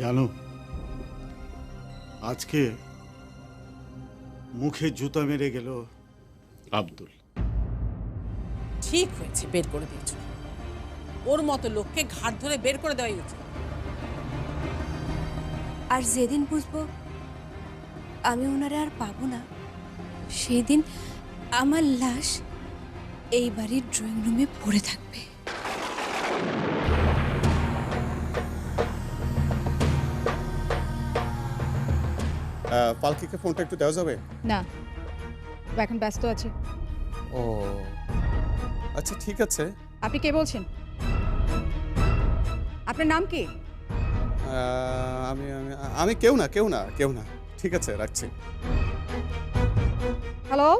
জানো আজকে মুখে জুতা মেরে গেল আব্দুল। ঠিক হয়েছে বের করে দিয়েছ। ওর মতো লোককে ঘাট ধরে বের করে দেওয়াই উচিত আর যেদিন বুঝব আমি ওনারে আর পাবো না সেই দিন আমার লাশ এই বাড়ির ড্রয়িং রুমে পড়ে থাকবে। পালকিকে ফোনটা একটু দেওয়া যাবে? না ও এখন ব্যস্ত আছে। ও আচ্ছা ঠিক আছে। আপনি কে বলছেন? আপনার নাম কি? আমি আমি আমি কেউ না কেউ না কেউ না। ঠিক আছে রাখছি। হ্যালো?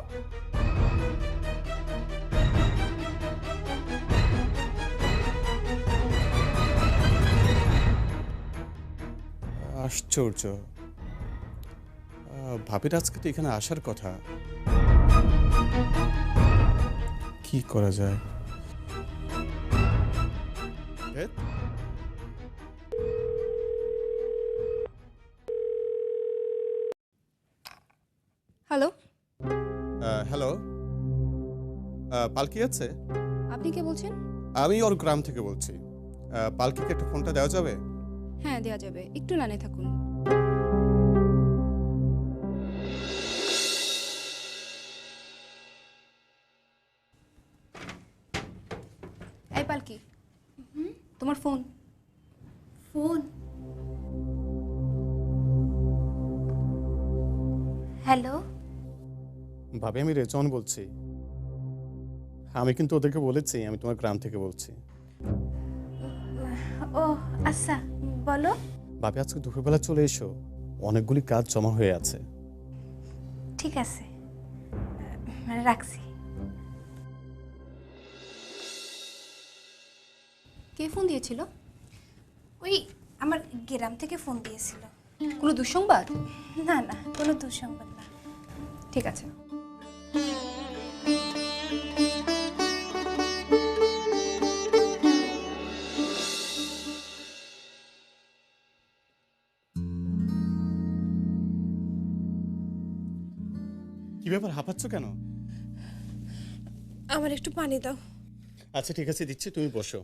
আশ্চর্য। ভাবির আজকে তো এখানে আসার কথা। কি করা যায়? হ্যালো হ্যালো পালকি আছে? আপনি কে বলছেন? আমি ওর গ্রাম থেকে বলছি। পালকিকে একটু ফোনটা দেওয়া যাবে? হ্যাঁ দেওয়া যাবে। একটু লানে থাকুন। পালকি তোমার ফোন। ফোন? হ্যালো? ভাবি আমি রেজন বলছি। আমি কিন্তু ওদেরকে বলেছি আমি তোমার গ্রাম থেকে বলছি। ও আচ্ছা বলো। ভাবি আজকে দুপুরবেলা চলে এসো। অনেকগুলি কাজ জমা হয়ে আছে। ঠিক আছে। রাখছি। কে ফোন দিয়েছিল? ওই আমার গ্রাম থেকে ফোন দিয়েছিল। কোনো দুঃসংবাদ? না না কোনো দুঃসংবাদ না। ঠিক আছে। কি ব্যাপার হাঁপাচ্ছ কেন? আমার একটু পানি দাও। আচ্ছা ঠিক আছে দিচ্ছি তুমি বসো।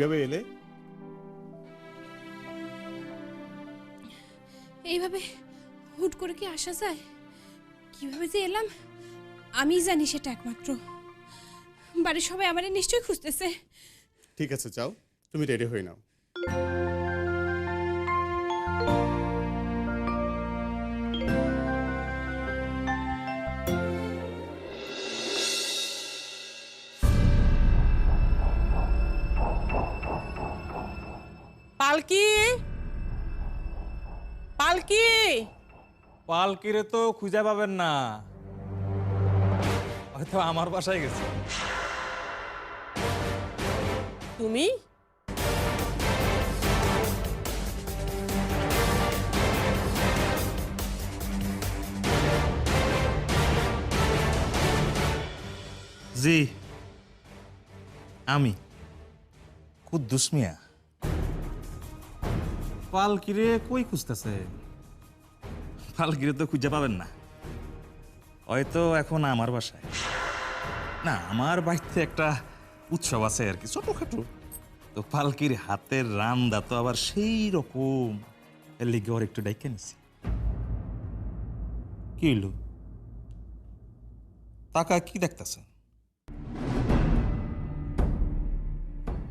কীভাবে এলে? এইভাবে হুট করে কি আসা যায়? কীভাবে যে এলাম? আমি জানি সেটা একমাত্র। বাড়ির সবাই আমারে নিশ্চয়ই খুঁজতেছে। ঠিক আছে চাও তুমি রেডি হয়ে নাও। পালকিরে তো খুঁজে পাবেন না। হয়তো আমার বাসায় গেছে। তুমি? জি। আমি। কুদ্দুস মিয়া পালকিরে কই খুঁজতেছে? পালকিরে তো খুঁজে পাবেন না। হয়তো এখন আমার বাসায়। না আমার বাড়িতে একটা উৎসব আছে আর কি ছোটখাটো। তো পালকির হাতের রান্দা তো আবার সেই রকম। লিগে ওর একটু ডাইকে নিছি। কি হইল? টাকা কি দেখতেছেন?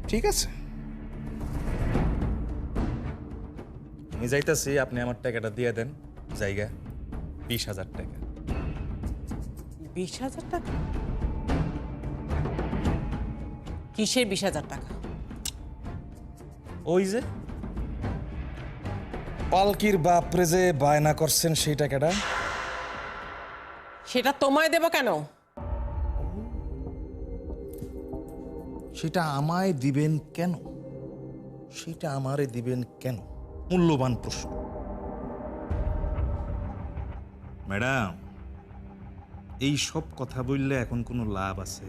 ঠিক আছে। আমি যাইতাছি আপনি আমার টাকাটা দিয়ে দেন। জায়গা বিশ হাজার টাকা। বিশ হাজার টাকা? কিসের বিশ হাজার টাকা? ওই যে পালকির বাপরে যে বায়না করছেন সেই টাকাটা। সেটা তোমায় দেব কেন? সেটা আমায় দিবেন কেন? সেটা আমারে দিবেন কেন? মূল্যবান প্রশ্ন। ম্যাডাম এই সব কথা বললে এখন কোনো লাভ আছে?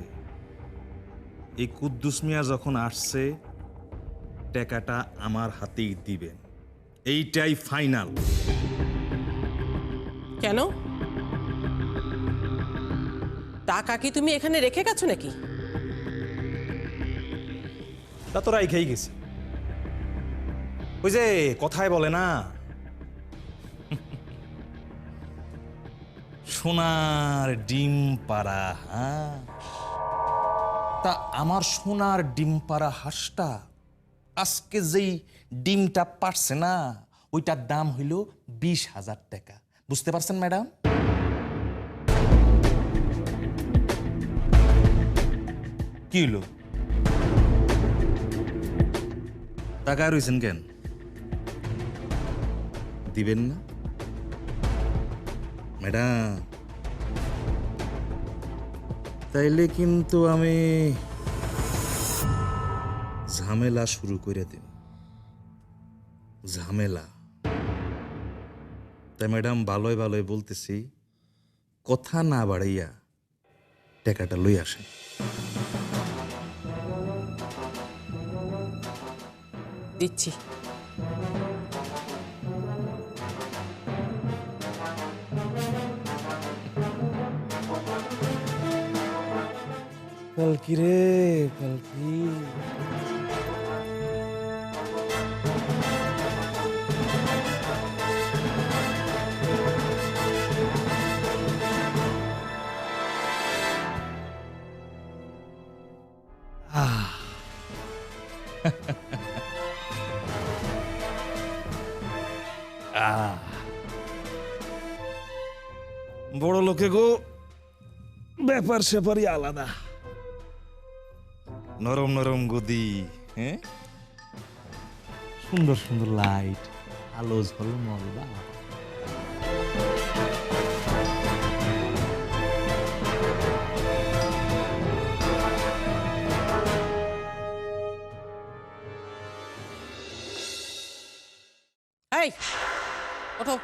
এই কুদ্দুস মিয়া যখন আসছে টাকাটা আমার হাতেই দিবেন। এইটাই ফাইনাল। কেন? টাকা কি তুমি এখানে রেখে গেছো নাকি? তা তো রাইখেই গেছে। ওই যে কথায় বলে না সোনার ডিম পাড়া হাঁস তা আমার সোনার ডিম পাড়া হাঁসটা আজকে যেই ডিমটা পারছে না, ওইটার দাম হইল বিশ হাজার টাকা। বুঝতে পারছেন, ম্যাডাম? কি হইল? টাকায় রয়েছেন কেন? দিবেন না? ম্যাডাম তাইলে কিন্তু আমি ঝামেলা শুরু করে দেব। ঝামেলা। তাই ম্যাডাম ভালোই ভালোই বলতেছি, কথা না বাড়াইয়া টাকাটা লই আসেন। দিচ্ছি। পালকি রে পালকি বড় লোকে গো ব্যাপার স্যাপারই আলাদা নরম নরম গদি হ্যাঁ? সুন্দর সুন্দর লাইট আলো ঝলমল বাহ এই ওঠো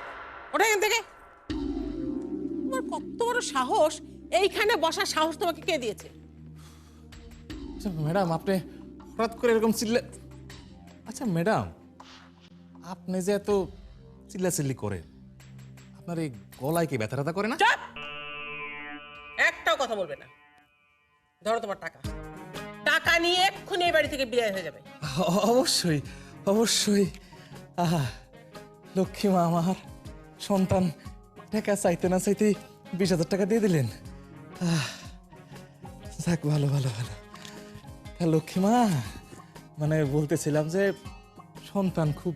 ওঠো এখান থেকে। তোমার কত বড় সাহস এইখানে বসার সাহস তোমাকে কে দিয়েছে? আচ্ছা ম্যাডাম আপনি হঠাৎ করে এরকম চিল্লে আচ্ছা ম্যাডাম আপনি যে এত চিল্লাচিল্লি করেন আপনার এই গলায় কি ব্যথা করে না? একটাও কথা বলবে না। ধরো তোমার টাকা। টাকা নিয়ে এক্ষুনি এই বাড়ি থেকে বিদায় হয়ে যাবে। অবশ্যই অবশ্যই। আহা লক্ষ্মী মা আমার সন্তান টাকা চাইতে না চাইতে বিশ হাজার টাকা দিয়ে দিলেন। আহ, যাক ভালো ভালো ভালো। হ্যাঁ লক্ষ্মী মা মানে বলতেছিলাম যে সন্তান খুব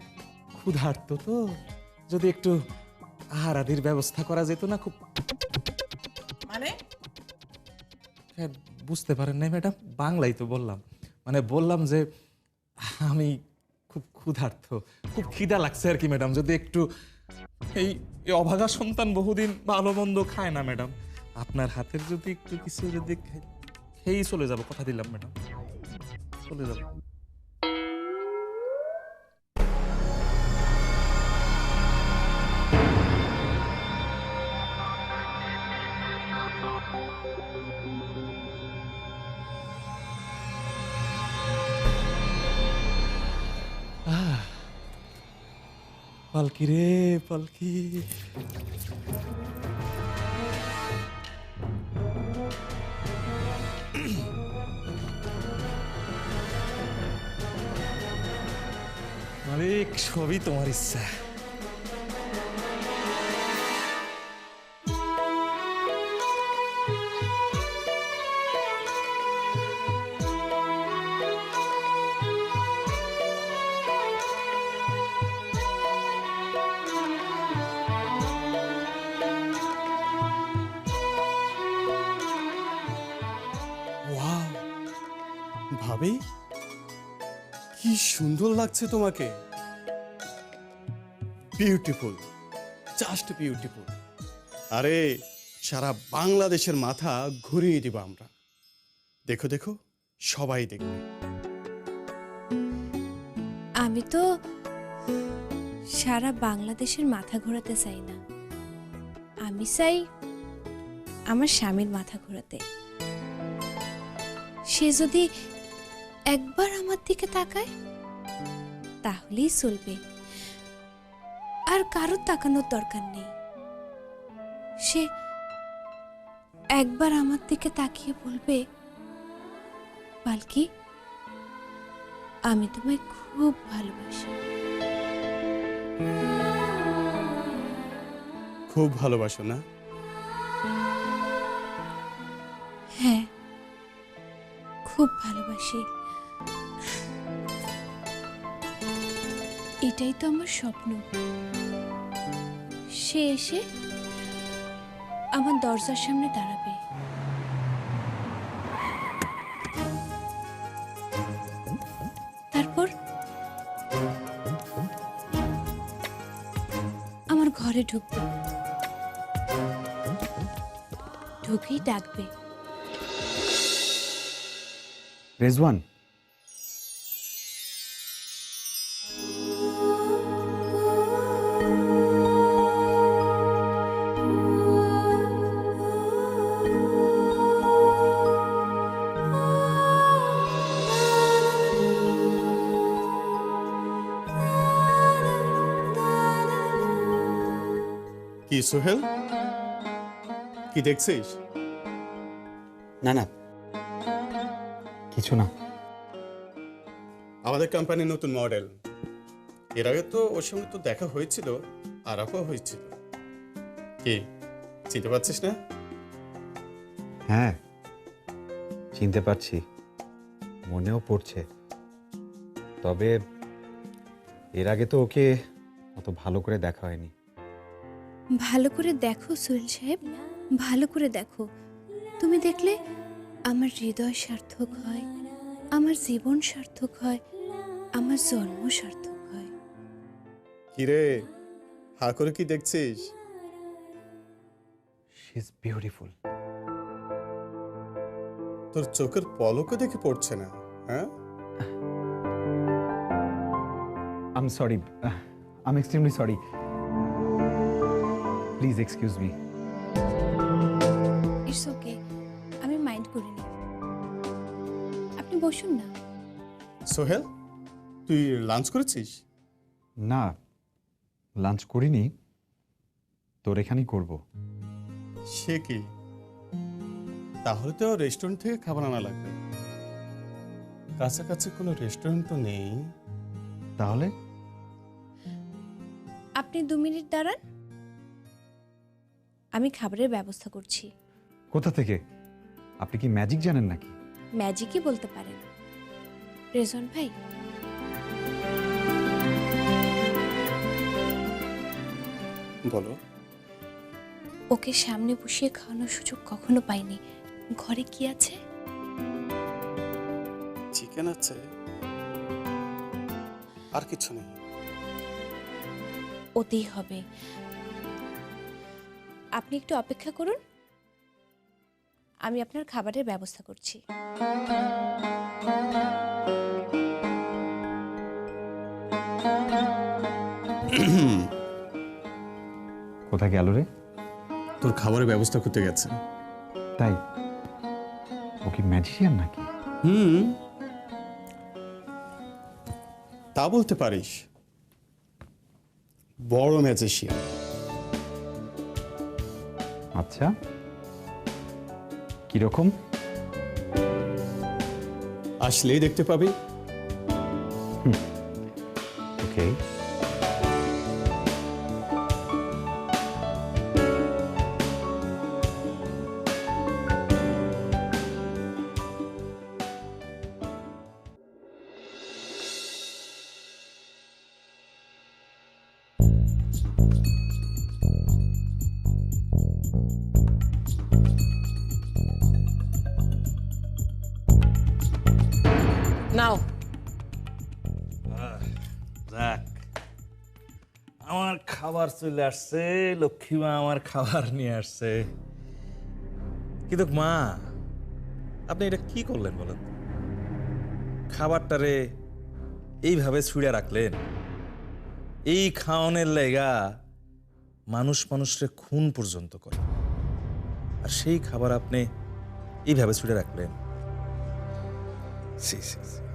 ক্ষুধার্ত তো যদি একটু আহার আদির ব্যবস্থা করা যেত না খুব মানে? হ্যাঁ, বুঝতে পারেন না ম্যাডাম বাংলাই তো বললাম। মানে বললাম যে আমি খুব ক্ষুধার্ত খুব খিদা লাগছে আর কি ম্যাডাম যদি একটু এই অভাগা সন্তান বহুদিন ভালো মন্দ খায় না ম্যাডাম। আপনার হাতের যদি একটু কিছু যদি খেয়েই চলে যাব কথা দিলাম ম্যাডাম। চলে যাব পালকি রে মালিক সবই তোমার ইচ্ছা ভাবি কি সুন্দর লাগছে তোমাকে বিউটিফুল জাস্ট বিউটিফুল আরে, সারা বাংলাদেশের মাথা ঘুরিয়ে দিব আমরা। দেখো দেখো, সবাই দেখবে। আমি তো সারা বাংলাদেশের মাথা ঘোরাতে চাই না। আমি চাই আমার স্বামীর মাথা ঘোরাতে। সে যদি একবার আমার দিকে তাকায়, তাহলেই চলবে। আর কারোর তাকানোর দরকার নেই। সে একবার আমার দিকে তাকিয়ে বলবে পালকি আমি তোমায় খুব ভালোবাসি। খুব ভালোবাসো না? হ্যাঁ খুব ভালোবাসি। এটাই তো আমার স্বপ্ন। সে এসে আমার দরজার সামনে দাঁড়াবে। তারপর আমার ঘরে ঢুকবে। ঢুকেই ডাকবে। রেজওয়ান সোহেল কি দেখছিস? না না। কিছু না। আমাদের কোম্পানির নতুন মডেল এর আগে তো ওর সঙ্গে তো দেখা হয়েছিল আরাপও হয়েছিল। কি চিনতে পারছিস না? হ্যাঁ চিনতে পারছি। মনেও পড়ছে। তবে এর আগে তো ওকে অত ভালো করে দেখা হয়নি। ভালো করে দেখো সোহেল সাহেব। ভালো করে দেখো। তুমি দেখলে আমার হৃদয় সার্থক হয় আমার জীবন সার্থক হয় আমার জন্ম সার্থক হয়। কিরে হা করে কি দেখছিস? শি ইজ বিউটিফুল তোর চোখের পলকও দেখে পড়ছে না হ্যাঁ? I am sorry I am extremely sorry please excuse me it's okay আমি মাইন্ড করিনি। আপনি বসুন না। সোহেল তুই লাঞ্চ করেছিস? না লাঞ্চ করিনি। তোর এখানেই করব। সে কি? তাহলে তো রেস্টুরেন্ট থেকে খাবার আনা লাগবে। কাছাকাছি কোনো রেস্টুরেন্ট তো নেই। তাহলে? আপনি দু মিনিট দাঁড়ান। আমি খাবারের ব্যবস্থা করছি। কোথা থেকে? আপনি কি ম্যাজিক জানেন নাকি? ম্যাজিকই বলতে পারেন। রেজন ভাই? বলো। ওকে সামনে বসিয়ে খাওয়ানোর সুযোগ কখনো পাইনি। ঘরে কি আছে? চিকেন আছে। আর কিছু নেই। ওতেই হবে। আপনি একটু অপেক্ষা করুন। আমি আপনার খাবারের ব্যবস্থা করছি। কোথায় গেল রে? তোর খাবারের ব্যবস্থা করতে গেছে। তাই? ও কি ম্যাজিশিয়ান নাকি? হুম। তা বলতে পারিস। বড় ম্যাজিশিয়ান আচ্ছা। কীরকম? আসলেই দেখতে পাবি। ওকে। আমার খাবার চলে আসছে লক্ষ্মী মা আমার খাবার নিয়ে আসছে কিন্তু মা আপনি এটা কি করলেন বলেন? খাবারটারে এইভাবে ছুঁড়ে রাখলেন এই খাওয়ানোর লেগা মানুষ মানুষরে খুন পর্যন্ত করে আর সেই খাবার আপনি এইভাবে ছুঁড়ে রাখলেন ছি, ছি, ছি।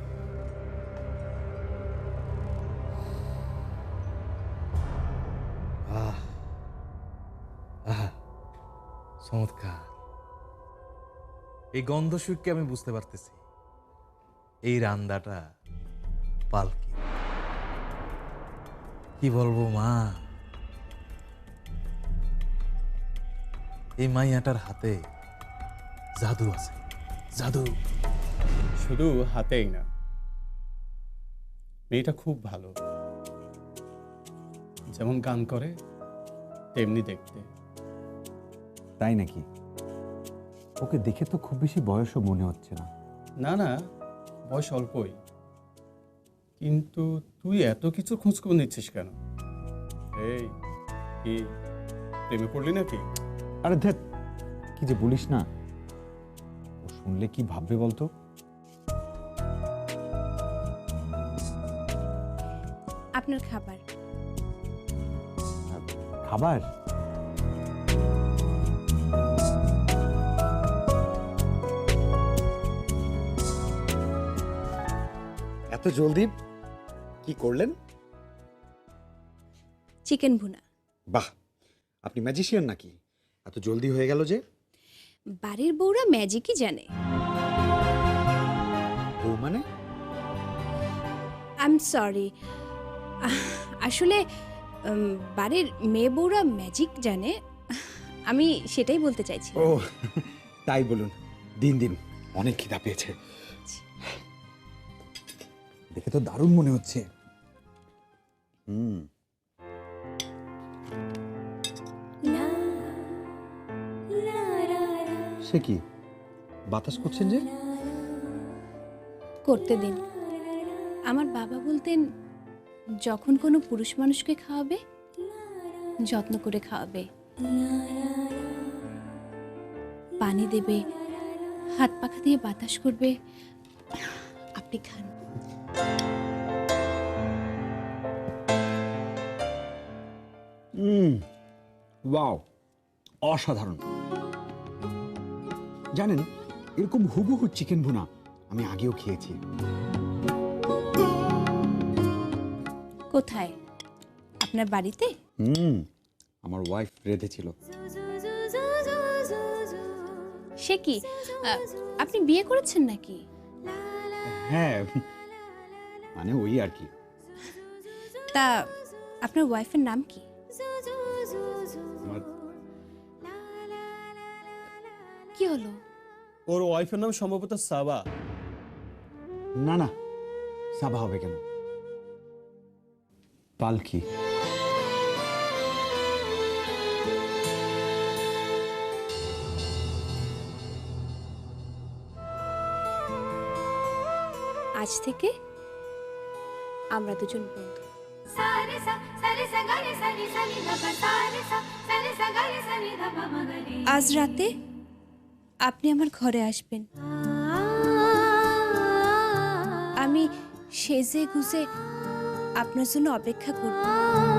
চমৎকার। এই গন্ধ সুখকে আমি বুঝতে পারতেছি। এই রান্দাটা পালকি। কি বলব, মা? এই মাইয়াটার হাতে জাদু আছে। জাদু। শুধু হাতেই না। মেয়েটা খুব ভালো। যেমন গান করে, তেমনি দেখতে। তাই নাকি? ওকে দেখে তো খুব বেশি বয়সও মনে হচ্ছে না। না না বয়স অল্পই। কিন্তু তুই এত কিছু খোঁজ খোঁজখবর নিচ্ছিস কেন? এই কি প্রেমে পড়লি নাকি? আরে ধ্যাত কি যে বলিস না। ও শুনলে কি ভাববে বলতো? আপনার খাবার। খাবার? এত জলদি। কি করলেন? চিকেন ভুনা। বাহ আপনি ম্যাজিশিয়ান নাকি? এত জলদি হয়ে গেল যে। বাড়ির বউরা ম্যাজিকই জানে। ও মানে? আই এম সরি আসলে উম, বাড়ির মেয়ে বউরা ম্যাজিক জানে। আমি সেটাই বলতে চাইছি। ও তাই বলুন। দিন দিন অনেক খিদা পেয়েছে। দেখে তো দারুণ মনে হচ্ছে। হুম। সে কি? বাতাস করছেন যে? করতে দিন। আমার বাবা বলতেন যখন কোনো পুরুষ মানুষকে খাওয়াবে যত্ন করে খাওয়াবে। পানি দেবে হাত পাখা দিয়ে বাতাস করবে। আপনি খান। ওয়াও অসাধারণ। জানেন এরকম হুবহু চিকেন ভুনা আমি আগেও খেয়েছি। কোথায়? আপনার বাড়িতে? হুম আমার ওয়াইফ রেঁধেছিল সে কি? আহ, আপনি বিয়ে করেছেন নাকি? হ্যাঁ মানে ওই আর কি। তা আপনার ওয়াইফের নাম কি? আমার কি হলো? ওর ওয়াইফের নাম সম্ভবত সাবা। না না সাবা হবে কেন? পালকি। আজ থেকে আমরা দুজন বন্ধু। আজ রাতে আপনি আমার ঘরে আসবেন। আমি সেজে গুজে আপনার জন্য অপেক্ষা করব।